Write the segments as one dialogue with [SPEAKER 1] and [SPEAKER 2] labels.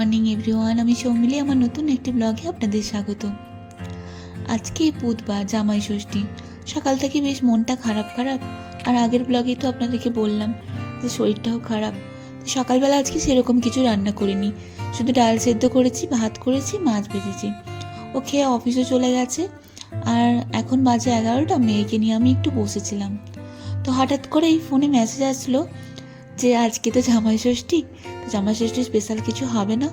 [SPEAKER 1] Morning everyone আমি সৌমিলি, আমার নতুন একটি ব্লগে আপনাদের স্বাগত। আজকে বুধবার, জামাই ষষ্ঠী। সকাল থেকে বেশ মনটা খারাপ খারাপ। আর আগের ব্লগেই তো আপনাদেরকে বললাম যে শরীরটাও খারাপ। সকালবেলা আজকে সেরকম কিছু রান্না করিনি। শুধু ডাল সেদ্ধ করেছি, ভাত করেছি, মাছ ভেজেছি। ও খেয়ে অফিসে চলে গেছে। আর এখন বাজে এগারোটা, মেয়েকে নিয়ে আমি একটু বসেছিলাম। তো হঠাৎ করে এই ফোনে মেসেজ আসলো যে, আজকে তো জামাই ষষ্ঠী তো জামাই স্পেশাল কিছু হবে না?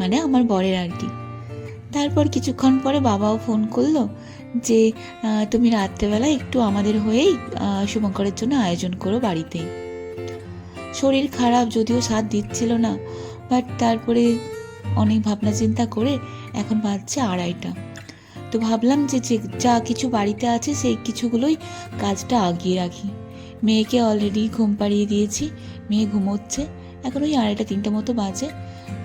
[SPEAKER 1] মানে আমার বরের আর কি তারপর কিছুক্ষণ পরে বাবাও ফোন করল যে তুমি রাত্রেবেলা একটু আমাদের হয়েই শুভঙ্করের জন্য আয়োজন করো বাড়িতেই শরীর খারাপ যদিও সাথ দিচ্ছিল না বাট তারপরে অনেক ভাবনা চিন্তা করে এখন বাজছে আড়াইটা। তো ভাবলাম যে, যা কিছু বাড়িতে আছে সেই কিছুগুলোই কাজটা আগিয়ে রাখি। মেয়েকে অলরেডি ঘুম পাড়িয়ে দিয়েছি, মেয়ে ঘুমোচ্ছে এখন ওই আড়াইটা, তিনটা মতো বাজে।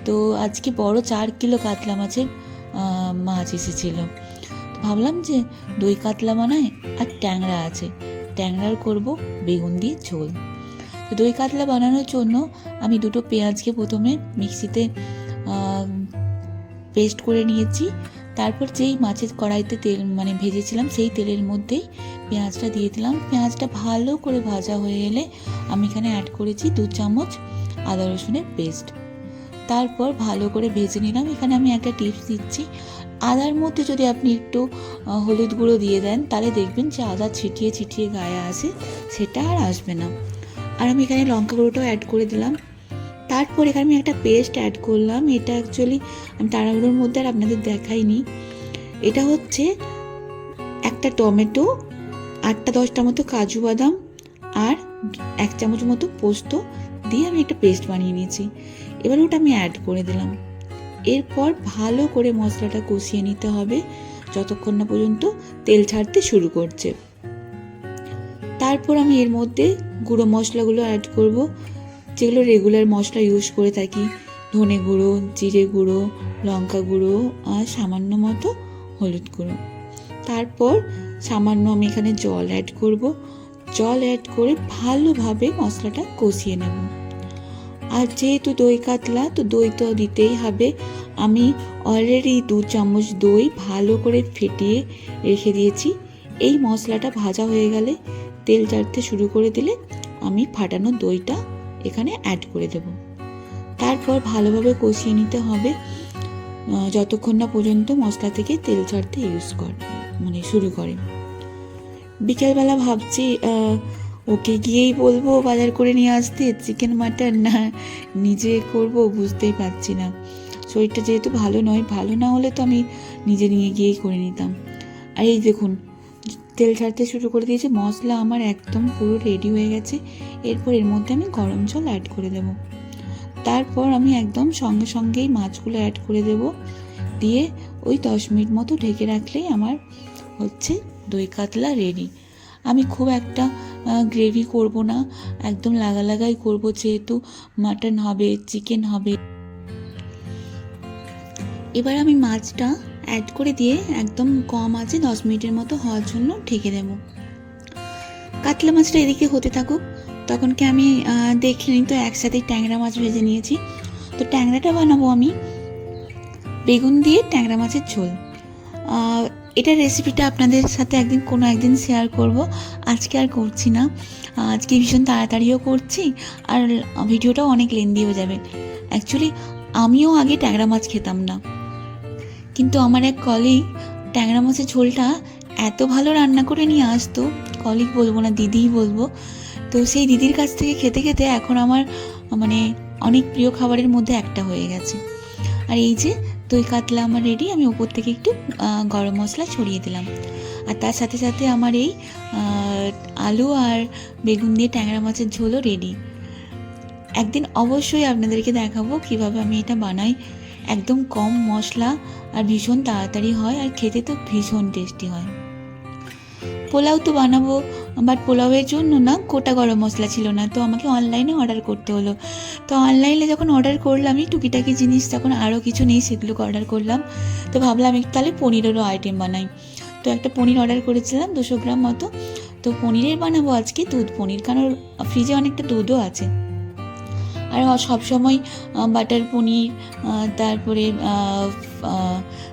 [SPEAKER 1] তো আজকে বড় চার কিলো কাতলা মাছের মাছ এসেছিল। ভাবলাম যে দই কাতলা বানায় আর ট্যাংরা আছে। ট্যাংরার করব বেগুন দিয়ে ঝোল। তো দই কাতলা বানানোর জন্য আমি দুটো পেঁয়াজকে প্রথমে মিক্সিতে পেস্ট করে নিয়েছি। তারপর যেই মাছের কড়াইতে তেল মানে ভেজেছিলাম সেই তেলের মধ্যেই পেঁয়াজটা দিয়ে দিলাম। পেঁয়াজটা ভালো করে ভাজা হয়ে এলে আমি এখানে অ্যাড করেছি দু চামচ আদা রসুনের পেস্ট তারপর ভালো করে ভেজে নিলাম। এখানে আমি একটা টিপস দিচ্ছি। আদার মধ্যে যদি আপনি একটু হলুদ গুঁড়ো দিয়ে দেন, তাহলে দেখবেন যে আদা ছিটিয়ে ছিটিয়ে গায়ে আসে, সেটা আর আসবে না। আর আমি এখানে লঙ্কা গুঁড়োটাও অ্যাড করে দিলাম। তারপর এখানে আমি একটা পেস্ট অ্যাড করলাম। এটা অ্যাকচুয়ালি আমি তাড়াহুড়োর মধ্যে আর আপনাদের দেখাইনি। এটা হচ্ছে একটা টমেটো, আটটা দশটা মতো কাজু বাদাম আর এক চামচ মতো পোস্ত। দিয়ে আমি একটা পেস্ট বানিয়ে নিয়েছি। এবার ওটা আমি অ্যাড করে দিলাম। এরপর ভালো করে মশলাটা কষিয়ে নিতে হবে, যতক্ষণ না পর্যন্ত তেল ছাড়তে শুরু করছে। তারপর আমি এর মধ্যে গুঁড়ো মশলাগুলো অ্যাড করব, যেগুলো রেগুলার মশলা ইউজ করে থাকি। ধনে গুঁড়ো, জিরে গুঁড়ো, লঙ্কা গুঁড়ো আর সামান্য মতো হলুদ গুঁড়ো। তারপর সামান্য আমি এখানে জল অ্যাড করব। জল অ্যাড করে ভালোভাবে মশলাটা কষিয়ে নেব। আর যেহেতু দই কাতলা, তো দই তো দিতেই হবে। আমি অলরেডি দু চামচ দই ভালো করে ফেটিয়ে রেখে দিয়েছি। এই মশলাটা ভাজা হয়ে গেলে তেল ছাড়তে শুরু করে দিলে আমি ফাটানো দইটা এখানে অ্যাড করে দেব। তারপর ভালোভাবে কষিয়ে নিতে হবে। যতক্ষণ না পর্যন্ত মশলা থেকে তেল ছাড়তে ইউজ করে মানে শুরু করে। বিকেলবেলা ভাবছি ওকে গিয়েই বলব বাজার করে নিয়ে আসতে, চিকেন, মাটন, না নিজে করব, বুঝতেই পারছি না। শরীরটা যেহেতু ভালো নয়, ভালো না হলে তো আমি নিজে নিয়ে গিয়েই করে নিতাম। আর এই দেখুন, তেল ছাড়তে শুরু করে দিয়েছে, মশলা আমার একদম পুরো রেডি হয়ে গেছে, এরপর এর মধ্যে আমি গরম জল অ্যাড করে দেব। তারপর আমি একদম সঙ্গে সঙ্গেই মাছগুলো অ্যাড করে দেব, দিয়ে ওই দশ মিনিট মতো ঢেকে রাখলেই আমার হচ্ছে দই কাতলা রেডি আমি খুব একটা গ্রেভি করব না একদম লাগা লাগাই করব যেহেতু মাটন হবে চিকেন হবে। এবার আমি মাছটা অ্যাড করে দিয়ে একদম কম আছে দশ মিনিটের মতো হওয়ার জন্য ঢেকে দেব। কাতলা মাছটা এদিকে হতে থাকুক তখনকে আমি আহ, দেখিনি তো একসাথেই ট্যাংরা মাছ ভেজে নিয়েছি। তো ট্যাংরাটা বানাবো আমি। বেগুন দিয়ে ট্যাংরা মাছের ঝোল। এটার রেসিপিটা আপনাদের সাথে একদিন কোনো একদিন শেয়ার করব। আজকে আর করছি না। আজকে ভীষণ তাড়াতাড়িও করছি আর ভিডিওটাও অনেক লেন্দি হয়ে যাবে। অ্যাকচুয়ালি আমিও আগে ট্যাংরা মাছ খেতাম না। কিন্তু আমার এক কলিগ ট্যাংরা মাছের ঝোলটা এত ভালো রান্না করে নিয়ে আসতো। কলিগ বলব না, দিদিই বলব। তো সেই দিদির কাছ থেকে খেতে খেতে এখন আমার মানে অনেক প্রিয় খাবারের মধ্যে একটা হয়ে গেছে। আর এই যে দই কাতলা আমার রেডি আমি উপর থেকে একটু গরম মশলা ছড়িয়ে দিলাম। আর তার সাথে সাথে আমার এই আলু আর বেগুন দিয়ে ট্যাংরা মাছের ঝোলও রেডি একদিন অবশ্যই আপনাদেরকে দেখাবো কীভাবে আমি এটা বানাই। একদম কম মশলা আর ভীষণ তাড়াতাড়ি হয়, আর খেতে তো ভীষণ টেস্টি হয়। পোলাও তো বানাবো বাট পোলাওয়ের জন্য না গোটা গরম মশলা ছিল না, তো আমাকে অনলাইনে অর্ডার করতে হলো। তো অনলাইনে যখন অর্ডার করলাম, এই টুকিটাকি জিনিস যখন আরও কিছু নেই, সেগুলোকে অর্ডার করলাম। তো ভাবলাম একটু তাহলে পনিরেরও আইটেম বানাই। তো একটা পনির অর্ডার করেছিলাম, দুশো গ্রাম মতো। তো পনিরের বানাবো আজকে দুধ পনির, কারণ ফ্রিজে অনেকটা দুধও আছে। আর সবসময় বাটার পনির তারপরে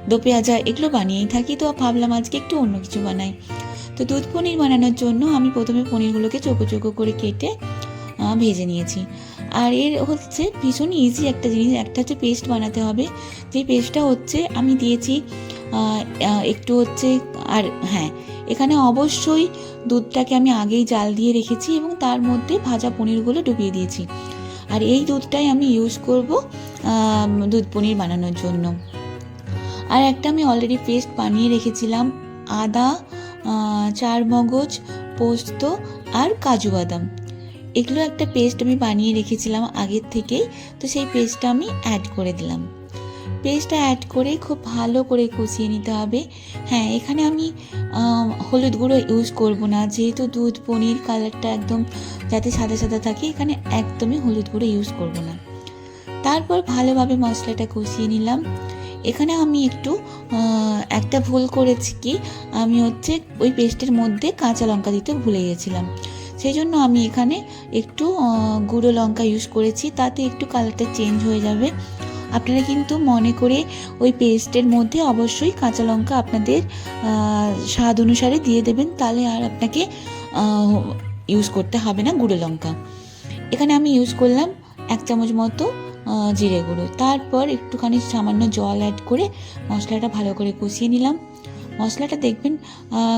[SPEAKER 1] দো পেঁয়াজা এগুলো বানিয়েই থাকি। তো ভাবলাম আজকে একটু অন্য কিছু বানাই। তো দুধ পনির বানানোর জন্য আমি প্রথমে পনিরগুলোকে চোখো চোখো করে কেটে ভেজে নিয়েছি। আর এর হচ্ছে ভীষণ ইজি একটা জিনিস, একটা হচ্ছে পেস্ট বানাতে হবে। যে পেস্টটা হচ্ছে আমি দিয়েছি একটু হচ্ছে আর হ্যাঁ এখানে অবশ্যই দুধটাকে আমি আগেই জাল দিয়ে রেখেছি এবং তার মধ্যে ভাজা পনিরগুলো ডুবিয়ে দিয়েছি। আর এই দুধটাই আমি ইউজ করব দুধ পনির বানানোর জন্য। আর একটা আমি অলরেডি পেস্ট বানিয়ে রেখেছিলাম, আদা চার মগজ, পোস্ত আর কাজু বাদাম। এগুলো একটা পেস্ট আমি বানিয়ে রেখেছিলাম আগের থেকেই, তো সেই পেস্টটা আমি অ্যাড করে দিলাম। পেস্টটা অ্যাড করে খুব ভালো করে কষিয়ে নিতে হবে। হ্যাঁ এখানে আমি হলুদ গুঁড়ো ইউজ করব না, যেহেতু দুধ, পনির কালারটা একদম যাতে সাদা সাদা থাকে, এখানে একদমই হলুদ গুঁড়ো ইউজ করব না। তারপর ভালোভাবে মশলাটা কষিয়ে নিলাম। এখানে আমি একটু একটা ভুল করেছি কি? আমি হচ্ছে ওই পেস্টের মধ্যে কাঁচা লঙ্কা দিতে ভুলে গেছিলাম। সেই জন্য আমি এখানে একটু গুঁড়ো লঙ্কা ইউজ করেছি। তাতে একটু কালারটা চেঞ্জ হয়ে যাবে। আপনারা কিন্তু মনে করে ওই পেস্টের মধ্যে অবশ্যই কাঁচা লঙ্কা আপনাদের স্বাদ অনুসারে দিয়ে দেবেন। তাহলে আর আপনাকে ইউজ করতে হবে না গুঁড়ো লঙ্কা। এখানে আমি ইউজ করলাম এক চামচ মতো জিরে গুঁড়ো। তারপর একটুখানি সামান্য জল অ্যাড করে মশলাটা ভালো করে কষিয়ে নিলাম। মশলাটা দেখবেন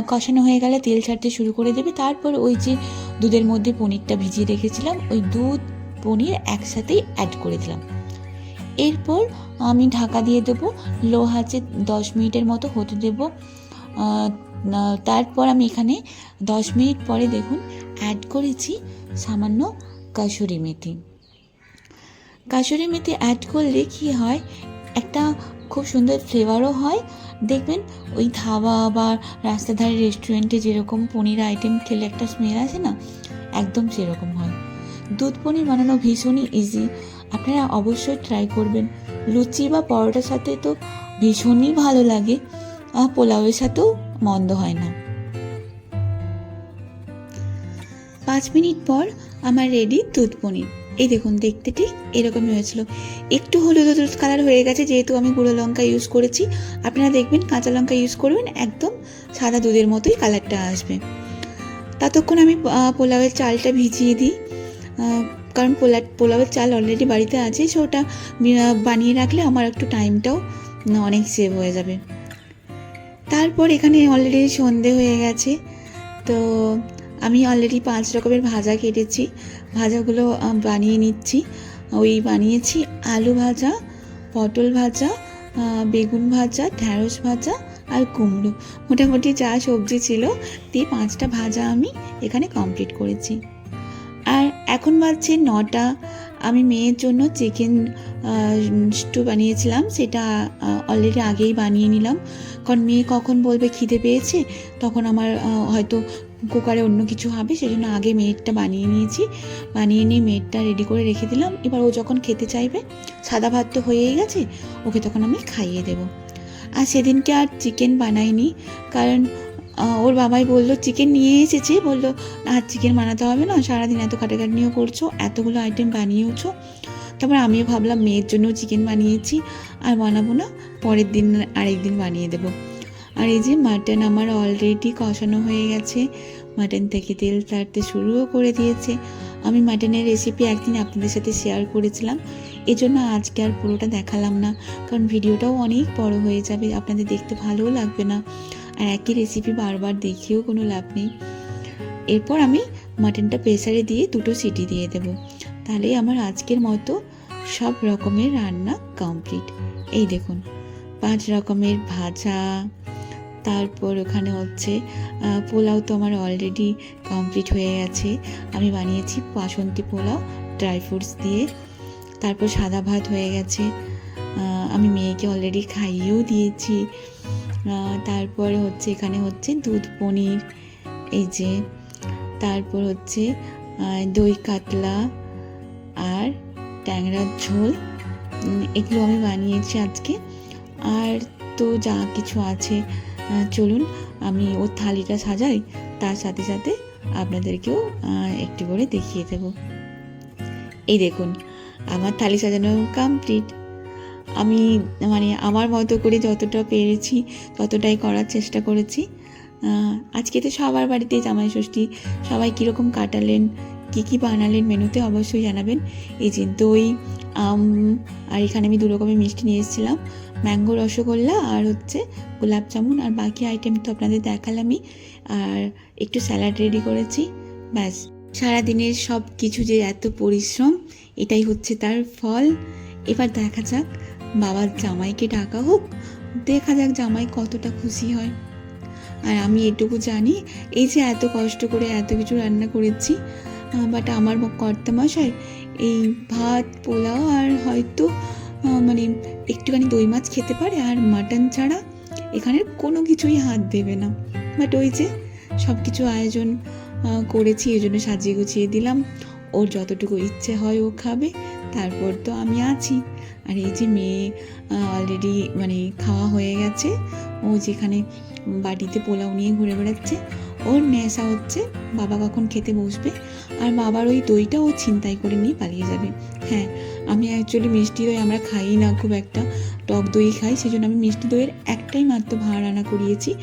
[SPEAKER 1] কষানো হয়ে গেলে তেল ছাড়তে শুরু করে দেবে। তারপর ওই যে দুধের মধ্যে পনিরটা ভিজিয়ে রেখেছিলাম, ওই দুধ, পনির একসাথেই অ্যাড করে দিলাম। এরপর আমি ঢাকা দিয়ে দেবো লো হাঁচে দশ মিনিটের মতো হতে দেব। তারপর আমি এখানে দশ মিনিট পরে দেখুন অ্যাড করেছি সামান্য কাসুরি মেথি। কাসুরি মেথি অ্যাড করলে কি হয়? একটা খুব সুন্দর ফ্লেভারও হয়। দেখবেন ওই ধাবা বা রাস্তার ধারে রেস্টুরেন্টে যেরকম পনির আইটেম খেলে একটা স্মেল আসে না, একদম সেরকম হয়। দুধ পনির বানানো ভীষণই ইজি আপনারা অবশ্যই ট্রাই করবেন। লুচি বা পরোটার সাথে তো ভীষণই ভালো লাগে। আর পোলাওয়ের সাথেও মন্দ হয় না। পাঁচ মিনিট পর আমার রেডি দুধ পনির। এই দেখুন, দেখতে ঠিক এরকমই হয়েছিল। একটু হলুদ হলুদ কালার হয়ে গেছে, যেহেতু আমি গুঁড়ো লঙ্কা ইউজ করেছি। আপনারা দেখবেন কাঁচা লঙ্কা ইউজ করবেন, একদম সাদা দুধের মতোই কালারটা আসবে। ততক্ষণ আমি পোলাওয়ের চালটা ভিজিয়ে দিই। কারণ পোলা, পোলাওয়ের চাল অলরেডি বাড়িতে আছে সো ওটা বানিয়ে রাখলে আমার একটু টাইমটাও অনেক সেভ হয়ে যাবে। তারপর এখানে অলরেডি সন্ধে হয়ে গেছে, তো আমি অলরেডি পাঁচ রকমের ভাজা কেটেছি। ভাজাগুলো বানিয়ে নিচ্ছি। ওই বানিয়েছি আলু ভাজা, পটল ভাজা বেগুন ভাজা, ঢ্যাঁড়স ভাজা আর কুমড়ো। মোটামুটি যা সবজি ছিল, দিয়ে পাঁচটা ভাজা আমি এখানে কমপ্লিট করেছি। আর এখন বাজছে নটা। আমি মেয়ের জন্য চিকেন স্টু বানিয়েছিলাম। সেটা অলরেডি আগেই বানিয়ে নিলাম। কারণ মেয়ে কখন বলবে খিদে পেয়েছে, তখন আমার হয়তো কুকারে অন্য কিছু হবে সেই জন্য আগে মেয়েরটা বানিয়ে নিয়েছি। বানিয়ে নিয়ে মেয়েরটা রেডি করে রেখে দিলাম। এবার ও যখন খেতে চাইবে, সাদা ভাত তো হয়েই গেছে, ওকে তখন আমি খাইয়ে দেব। আর সেদিনকে আর চিকেন বানাইনি, কারণ ওর বাবাই বলল চিকেন নিয়ে এসেছে। বলল, আর চিকেন বানাতে হবে না, সারাদিন এত কাটাকাটনিও করছ, এতগুলো আইটেম বানিয়েওছো। তারপর আমিও ভাবলাম, মেয়ের জন্য চিকেন বানিয়েছি, আর বানাবো না, পরের দিন আরেক দিন বানিয়ে দেবো। আর এই যে মাটন আমার অলরেডি কষানো হয়ে গেছে। মাটন থেকে তেল ছাড়তে শুরুও করে দিয়েছে। আমি মাটনের রেসিপি একদিন আপনাদের সাথে শেয়ার করেছিলাম। এজন্য আজকে আর পুরোটা দেখালাম না, কারণ ভিডিওটাও অনেক বড় হয়ে যাবে, আপনাদের দেখতে ভালোও লাগবে না। আর একই রেসিপি বারবার দেখিয়েও কোনো লাভ নেই। এরপর আমি মাটনটা প্রেসারে দিয়ে দুটো সিটি দিয়ে দেব। তাহলে আমার আজকের মতো সব রকমের রান্না কমপ্লিট এই দেখুন, পাঁচ রকমের ভাজা তারপর ওখানে হচ্ছে পোলাও তো আমার অলরেডি কমপ্লিট হয়ে গেছে। আমি বানিয়েছি বাসন্তী পোলাও ড্রাই ফ্রুটস দিয়ে। তারপর সাদা ভাত হয়ে গেছে। আমি মেয়েকে অলরেডি খাইয়েও দিয়েছি। তারপরে হচ্ছে এখানে হচ্ছে দুধ পনির, এই যে। তারপর হচ্ছে দই কাতলা আর ট্যাংরার ঝোল। এগুলো আমি বানিয়েছি আজকে। আর তো যা কিছু আছে চলুন, আমি ওর থালিটা সাজাই, তার সাথে সাথে আপনাদেরকেও একটু করে দেখিয়ে দেব। এই দেখুন, আমার থালি সাজানো কমপ্লিট আমি মানে আমার মতো করে যতটা পেরেছি, ততটাই করার চেষ্টা করেছি। আজকে তো সবার বাড়িতে জামাই ষষ্ঠী সবাই কীরকম কাটালেন কী কী বানালেন মেনুতে অবশ্যই জানাবেন। এই যে দই, আম, আর এখানে আমি দু রকমের মিষ্টি নিয়ে এসেছিলাম। ম্যাঙ্গো, রসগোল্লা, আর হচ্ছে গোলাপ জামুন, আর বাকি আইটেম তো আপনাদের দেখালামই। আর একটু স্যালাড রেডি করেছি, ব্যাস। সারাদিনের সব কিছু যে এত পরিশ্রম, এটাই হচ্ছে তার ফল। এবার দেখা যাক, বাবার জামাইকে ডাকা হোক, দেখা যাক জামাই কতটা খুশি হয়। আর আমি এটুকু জানি, এই যে এত কষ্ট করে এত কিছু রান্না করেছি বাট আমার কর্তা মশাই এই ভাত, পোলাও আর হয়তো মানে একটুখানি দই মাছ খেতে পারে আর মাটন ছাড়া এখানের কোনো কিছুই হাত দেবে না। বাট ওই যে সব কিছু আয়োজন করেছি, এই জন্য সাজিয়ে গুছিয়ে দিলাম। ওর যতটুকু ইচ্ছে হয় ও খাবে, তারপর তো আমি আছি। আর এই যে মেয়ে অলরেডি মানে খাওয়া হয়ে গেছে, ও যেখানে বাড়িতে পোলাও নিয়ে ঘুরে বেড়াচ্ছে ওর নেশা হচ্ছে বাবা কখন খেতে বসবে আর বাবার ওই দইটা ও ছিনতাই করে নিয়ে পালিয়ে যাবে। হ্যাঁ আমি অ্যাকচুয়ালি মিষ্টি দই আমরা খাই না খুব একটা, টক দই খাই সেই জন্য আমি মিষ্টি দইয়ের একটাই মাত্র ভাড় আনা করিয়েছি।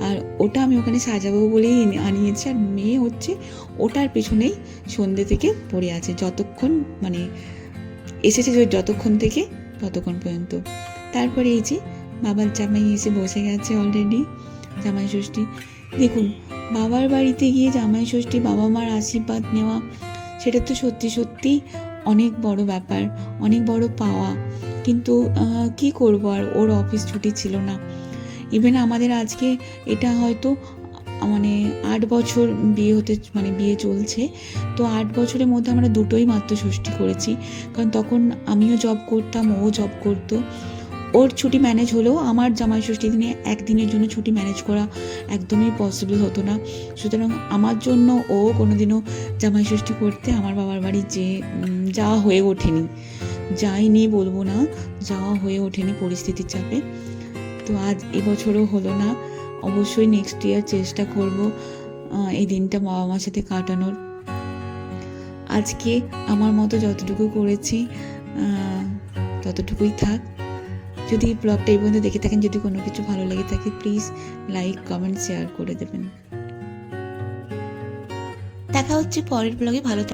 [SPEAKER 1] আর ওটা আমি ওখানে সাজাবো বলেই আনিয়েছি আর মেয়ে হচ্ছে ওটার পেছনেই সন্ধ্যে থেকে পড়ে আছে যতক্ষণ মানে এসেছে যে যতক্ষণ থেকে ততক্ষণ পর্যন্ত। তারপরে এই যে বাবার জামাই এসে বসে গেছে অলরেডি জামাই ষষ্ঠী দেখুন, বাবার বাড়িতে গিয়ে জামাই ষষ্ঠী বাবা মার আশীর্বাদ নেওয়া, সেটা তো সত্যি সত্যি অনেক বড় ব্যাপার, অনেক বড় পাওয়া। কিন্তু কি করব আর? ওর অফিস ছুটি ছিল না। ইভেন আমাদের আজকে এটা হয়তো মানে আট বছর বিয়ে হতে মানে বিয়ে চলছে। তো আট বছরের মধ্যে আমরা দুটোই মাত্র ষষ্ঠী করেছি। কারণ তখন আমিও জব করতাম, ও জব করতো। ওর ছুটি ম্যানেজ হলেও আমার জামাই ষষ্ঠী দিনে একদিনের জন্য ছুটি ম্যানেজ করা একদমই পসিবল হতো না। সুতরাং আমার জন্য ও কোনোদিনও জামাই ষষ্ঠী করতে আমার বাবার বাড়ি যে যাওয়া হয়ে ওঠেনি। যাইনি বলব না, যাওয়া হয়ে ওঠেনি পরিস্থিতির চাপে। তো আজ এবছরও হলো না, অবশ্যই নেক্সট ইয়ার চেষ্টা করব এই দিনটা বাবা মার সাথে কাটানোর। আজকে আমার মতো যতটুকু করেছি ততটুকুই থাক। যদি ব্লগটা এই পর্যন্ত দেখে থাকেন, যদি কোনো কিছু ভালো লেগে থাকে প্লিজ লাইক কমেন্ট শেয়ার করে দেবেন। দেখা হচ্ছে পরের ব্লগে, ভালো